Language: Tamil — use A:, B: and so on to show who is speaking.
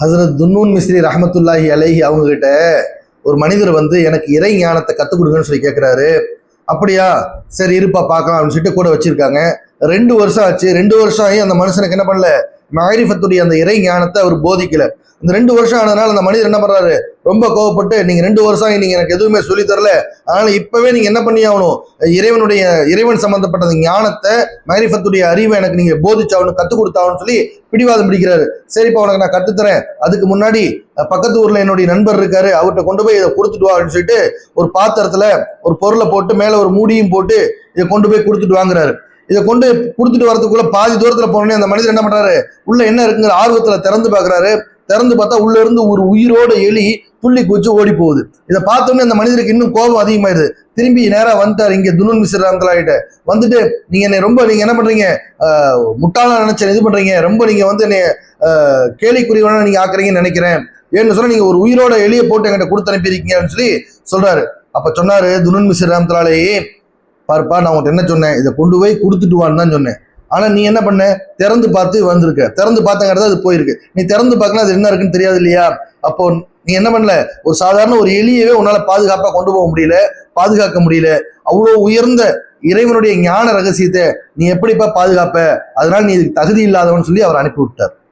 A: ஹசரத் துன்னூன் மிஸ்ரி ரஹமத்துல்லாஹி அலைஹி அவங்க கிட்ட ஒரு மனிதர் வந்து எனக்கு இறை ஞானத்தை கற்றுக் கொடுங்கன்னு சொல்லி கேட்குறாரு அப்படியா? சரி இருப்பா பார்க்கலாம் அப்படின்னு சொல்லிட்டு கூட வச்சிருக்காங்க. ரெண்டு வருஷம் ஆச்சு. ரெண்டு வருஷம் ஆகி அந்த மனுஷனுக்கு என்ன பண்ணல? மாரிஃபத்துடைய அந்த இறை ஞானத்தை அவர் போதிக்கல. இந்த ரெண்டு வருஷம் ஆனதுனால அந்த மனிதர் என்ன பண்ணுறாரு ரொம்ப கோவப்பட்டு நீங்கள் ரெண்டு வருஷம் நீங்கள் எனக்கு எதுவுமே சொல்லி தரல. அதனால் இப்போவே நீங்கள் என்ன பண்ணி ஆகணும்? இறைவனுடைய இறைவன் சம்மந்தப்பட்ட அந்த ஞானத்தை மாரிஃபத்துடைய அறிவை எனக்கு நீங்கள் போதிச்சாகணும் கற்றுக் கொடுத்தாகணும்னு சொல்லி பிடிவாதம் பிடிக்கிறாரு. சரிப்பா உனக்கு நான் கற்றுத்தரேன் அதுக்கு முன்னாடி பக்கத்து ஊரில் என்னுடைய நண்பர் இருக்காரு. அவர்கிட்ட கொண்டு போய் இதை கொடுத்துட்டு வா அப்படின்னு சொல்லிட்டு ஒரு பாத்திரத்தில் ஒரு பொருளை போட்டு மேலே ஒரு மூடியும் போட்டு இதை கொண்டு போய் கொடுத்துட்டு வாங்குறாரு. இதை கொண்டு கொடுத்துட்டு வரதுக்குள்ள பாதி தூரத்துல போனோடனே அந்த மனிதர் என்ன பண்றாரு? உள்ள என்ன இருக்குங்கிற ஆர்வத்துல திறந்து பார்க்குறாரு. திறந்து பார்த்தா உள்ள இருந்து ஒரு உயிரோட எலி துள்ளி குச்சி ஓடி போகுது. இதை பார்த்தோன்னே அந்த மனிதருக்கு இன்னும் கோபம் அதிகமாயிருது திரும்பி நேரா வந்துட்டாரு. இங்க துணுன் மிஸ்ராங்கிட்ட வந்துட்டு நீங்க என்னை ரொம்ப நீங்க என்ன பண்றீங்க? முட்டாளாக முட்டாளா நினைச்ச இது பண்றீங்க? ரொம்ப நீங்க வந்து என்னை ஆஹ், கேலிக்குரியவனா நீங்க ஆக்குறீங்கன்னு நினைக்கிறேன். ஏன்னு சொன்னா நீங்க ஒரு உயிரோட எலியை போட்டு என்கிட்ட கொடுத்து அனுப்பியிருக்கீங்கன்னு சொல்லி சொல்றாரு. அப்ப சொன்னாரு துணுன் மிஸ்ராம் தலாலே பார்ப்பா நான் உன்கிட்ட என்ன சொன்னேன்? இதை கொண்டு போய் கொடுத்துட்டு வான்னு தான் சொன்னேன். ஆனால் நீ என்ன பண்ண? திறந்து பார்த்து வந்திருக்க. திறந்து பார்த்தங்கிறது அது போயிருக்கு. நீ திறந்து பார்க்கல அது என்ன இருக்குன்னு தெரியாது இல்லையா? அப்போ நீ என்ன பண்ணல? ஒரு சாதாரண ஒரு எளியவே உன்னால் பாதுகாப்பாக கொண்டு போக முடியல பாதுகாக்க முடியல. அவ்வளோ உயர்ந்த இறைவனுடைய ஞான ரகசியத்தை நீ எப்படிப்பா பாதுகாப்ப? அதனால நீ இதுக்கு தகுதி இல்லாதவன்னு சொல்லி அவர் அனுப்பி விட்டார்